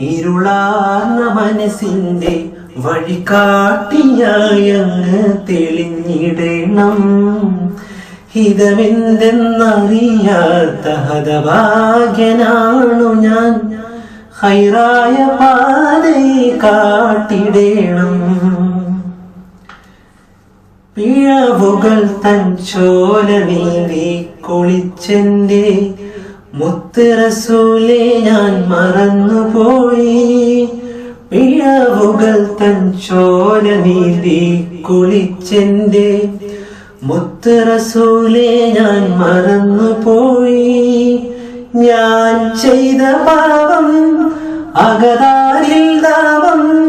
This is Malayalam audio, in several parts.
ഇരുളാർന്ന മനസ്സിന്റെ വഴികാട്ടിയായങ്ങ് തെളിഞ്ഞിടണം. ഹിതമെന്തെന്നറിയാത്ത ഹതഭാഗ്യനാണു ഞാൻ. ഹൈറായ പാതയെ കാട്ടിടേണം. പിഴവുകൾ തൻ ചോല നീന്തി മുത്തറസൂലെ ഞാൻ മറന്നുപോയി. പിഴവുകൾ തൻ ചോര നീതി കുളിച്ചെന്റെ മുത്തറസൂലെ ഞാൻ മറന്നുപോയി. ഞാൻ ചെയ്ത പാപം അകതാരിൽ ദാവം.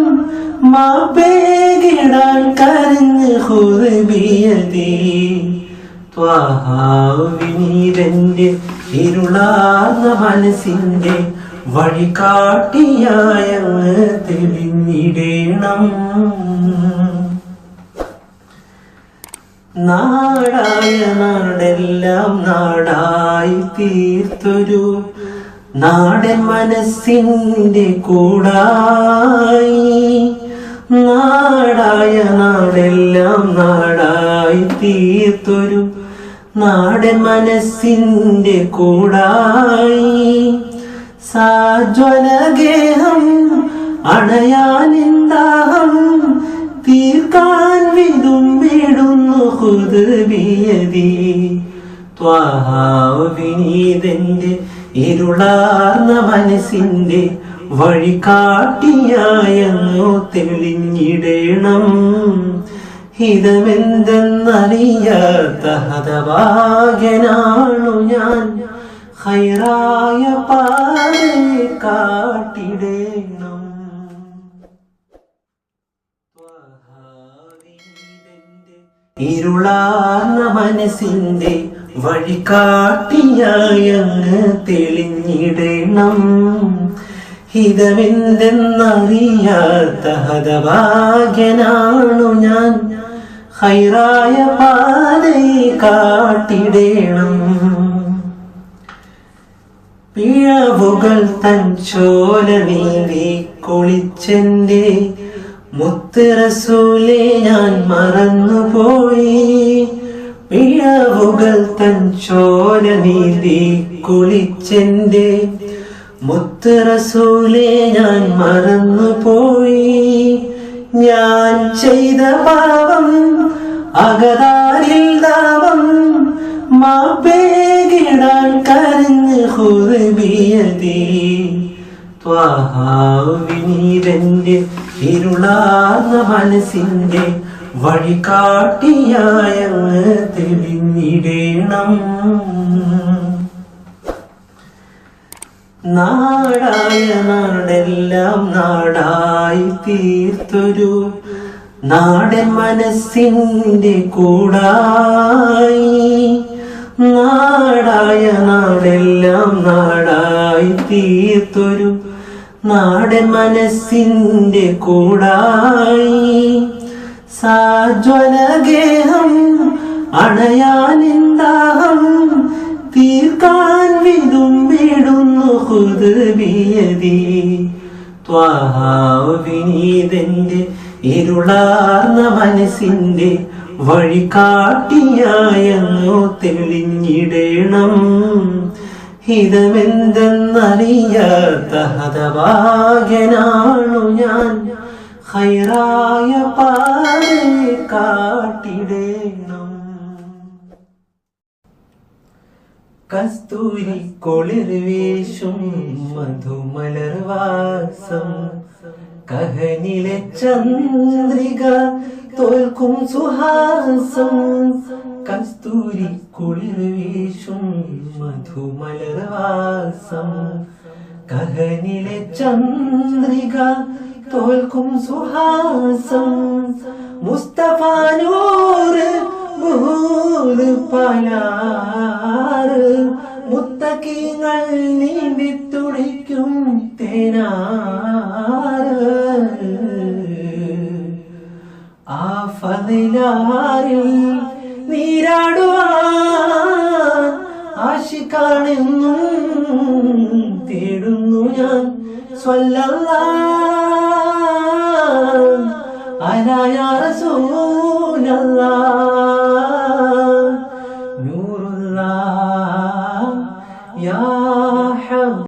മാപ്പേകിടാൻ കരഞ്ഞ് ഹുർബിയതി. ത്വാഹാവിനീരന്റെ ഇരുളാർന്ന മനസ്സിന്റെ വഴികാട്ടിയായ തെളിഞ്ഞിടേണം നാടായ നാടെല്ലാം നാടായി തീർത്തൊരു നാടൻ മനസ്സിന്റെ കൂടായി. നാടായ നാടെല്ലാം നാടായി തീർത്തൊരു നാടൻ മനസ്സിന്റെ കൂടായി. സാജ്വലഗേഹം അണയാനെന്താഹം തീർക്കാൻ വിതുമ്പിടുന്നു ഹുദബിയതി. ത്വാഹാവിനീതന്റെ ഇരുളാർന്ന മനസ്സിന്റെ വഴികാട്ടിയായെന്നു തെളിഞ്ഞിടണം. ഹിതമെന്തെന്നറിയാത്ത ഹതഭാഗ്യനാണു ഞാൻ. ഹൈറായ പാതയെ കാട്ടിടേണം. ഇരുളാർന്ന മനസ്സിന്റെ വഴികാട്ടിയായങ്ങ് തെളിഞ്ഞിടണം. ഹിതമെന്തെന്നറിയാത്ത ഹതഭാഗ്യനാണു ഞാൻ. ഹൈറായ പാതയെ കാട്ടിടേണം. പിഴവുകൾ തൻ ചോല നീന്തി കുളിച്ചെന്റെ മുത്തറസൂലെ ഞാൻ മറന്നുപോയി. പിഴവുകൾ തൻ ചോല നീന്തി കുളിച്ചെന്റെ മുത്തറസൂലെ ഞാൻ മറന്നു പോയി ഞാൻ ചെയ്ത പാപം അകതാരിൽ ദാവം മാപ്പേകിടാൻ കരഞ്ഞ് ഹുർബിയതി ത്വാഹാവിനീരന്റെ ഇരുളാർന്ന മനസ്സിന്റെ വഴികാട്ടിയായ തെളിഞ്ഞിടേണം. നാടായ നാടെല്ലാം നാടായി തീർത്തൊരു നാടൻ മനസ്സിന്റെ കൂടായി. നാടായ നാടെല്ലാം നാടായി തീർത്തൊരു നാടൻ മനസ്സിന്റെ കൂടായി. സാജ്വലഗേഹം അണയാനിന്ദാഹം തീർക്കാൻ വിതുമ്പിടുന്നു ഹുദബിയതി ത്വാഹാവിനീതന്റെ ഇരുളാർന്ന മനസ്സിന്റെ വഴികാട്ടിയായെന്നു തെളിഞ്ഞിടേണം. ഹിതമെന്തെന്നറിയാത്ത ഹതഭാഗ്യനാണു ഞാൻ. ഹൈറായ പാതയെ കാട്ടിടേണം. കസ്തൂരി കുളിർവേശും മധുമലർവാസം കഹനിലെ ചന്ദ്രിക തോൽക്കും സുഹാസം. കസ്തൂരി കുളിർവേശും മധുമലർവാസം കഹനിലെ ചന്ദ്രിക തോൽക്കും സുഹാസം. മുസ്തഫാനൂർ ഭൂത് പലാറ് മുത്തക്കീങ്ങൾ നീന്തി തുടിക്കും തേനാറ്. ആ ഫതിലാറിൽ നീരാടുവാൻ ആശിക കാണുന്നും തേടുന്നു ഞാൻ സ്വല്ലല്ലാ റസൂലല്ലാ